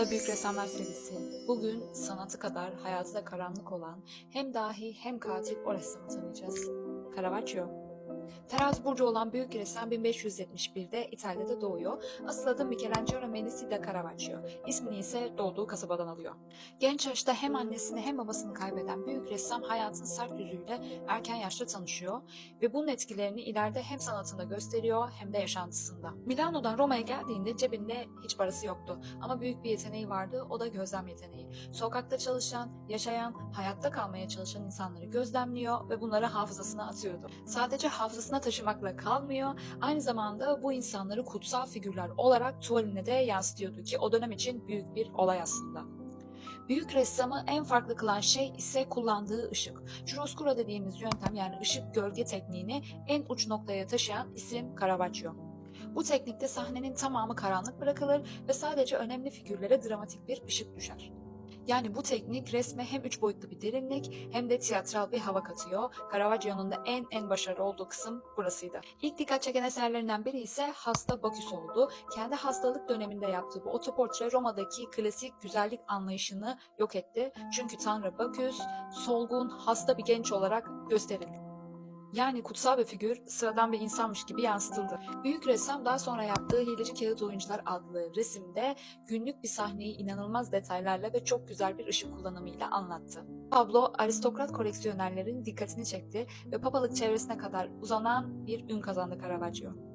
Büyük Ressamlar serisi. Bugün sanatı kadar hayatı da karanlık olan hem dahi hem katil o ressamı tanıyacağız. Caravaggio. Terazi burcu olan büyük ressam 1571'de İtalya'da doğuyor. Asıl adı Michelangelo Medici da Caravaggio. İsmini ise doğduğu kasabadan alıyor. Genç yaşta hem annesini hem babasını kaybeden büyük ressam hayatın sert yüzüyle erken yaşta tanışıyor ve bunun etkilerini ileride hem sanatında gösteriyor hem de yaşantısında. Milano'dan Roma'ya geldiğinde cebinde hiç parası yoktu ama büyük bir yeteneği vardı o da gözlem yeteneği. Sokakta çalışan, yaşayan, hayatta kalmaya çalışan insanları gözlemliyor ve bunları hafızasına atıyordu. Sadece hafızasına taşımakla kalmıyor, aynı zamanda bu insanları kutsal figürler olarak tuvaline de yansıtıyordu ki o dönem için büyük bir olay aslında. Büyük ressamı en farklı kılan şey ise kullandığı ışık. Chiaroscuro dediğimiz yöntem yani ışık gölge tekniğini en uç noktaya taşıyan isim Caravaggio. Bu teknikte sahnenin tamamı karanlık bırakılır ve sadece önemli figürlere dramatik bir ışık düşer. Yani bu teknik resme hem üç boyutlu bir derinlik hem de tiyatral bir hava katıyor. Caravaggio'nun da en en başarılı olduğu kısım burasıydı. İlk dikkat çeken eserlerinden biri ise Hasta Baküs oldu. Kendi hastalık döneminde yaptığı bu otoportre Roma'daki klasik güzellik anlayışını yok etti. Çünkü Tanrı Baküs solgun, hasta bir genç olarak gösterildi. Yani kutsal bir figür sıradan bir insanmış gibi yansıtıldı. Büyük ressam daha sonra yaptığı Hileci Kağıt Oyuncular adlı resimde günlük bir sahneyi inanılmaz detaylarla ve çok güzel bir ışık kullanımıyla anlattı. Tablo aristokrat koleksiyonerlerin dikkatini çekti ve papalık çevresine kadar uzanan bir ün kazandı Caravaggio.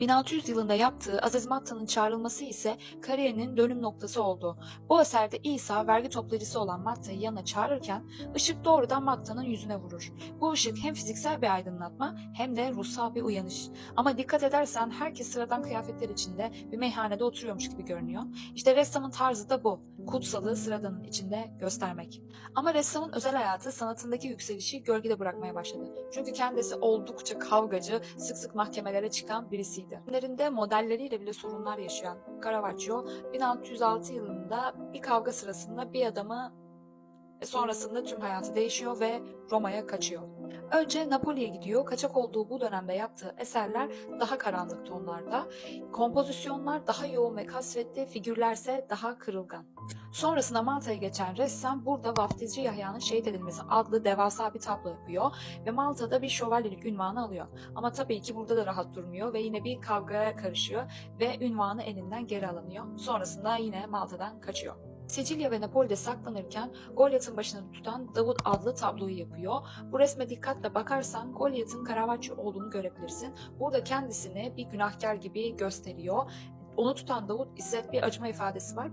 1600 yılında yaptığı Aziz Matta'nın çağrılması ise kariyerinin dönüm noktası oldu. Bu eserde İsa vergi toplayıcısı olan Matta'yı yanına çağırırken ışık doğrudan Matta'nın yüzüne vurur. Bu ışık hem fiziksel bir aydınlatma hem de ruhsal bir uyanış. Ama dikkat edersen herkes sıradan kıyafetler içinde bir meyhanede oturuyormuş gibi görünüyor. İşte ressamın tarzı da bu. Kutsalı sıradanın içinde göstermek. Ama ressamın özel hayatı sanatındaki yükselişi gölgede bırakmaya başladı. Çünkü kendisi oldukça kavgacı, sık sık mahkemelere çıkan birisiydi. Filmlerinde modelleriyle bile sorunlar yaşayan Caravaggio 1606 yılında bir kavga sırasında bir adamı ve sonrasında tüm hayatı değişiyor ve Roma'ya kaçıyor. Önce Napoli'ye gidiyor. Kaçak olduğu bu dönemde yaptığı eserler daha karanlık tonlarda. Kompozisyonlar daha yoğun ve kasvetli, figürlerse daha kırılgan. Sonrasında Malta'ya geçen ressam burada Vaftizci Yahya'nın şehit edilmesi adlı devasa bir tablo yapıyor ve Malta'da bir şövalyelik ünvanı alıyor. Ama tabii ki burada da rahat durmuyor ve yine bir kavgaya karışıyor ve ünvanı elinden geri alınıyor. Sonrasında yine Malta'dan kaçıyor. Sicilya ve Napoli'de saklanırken Goliath'ın başını tutan Davut adlı tabloyu yapıyor. Bu resme dikkatle bakarsan Goliath'ın Caravaggio olduğunu görebilirsin. Burada kendisini bir günahkar gibi gösteriyor. Onu tutan Davut ise bir acıma ifadesi var.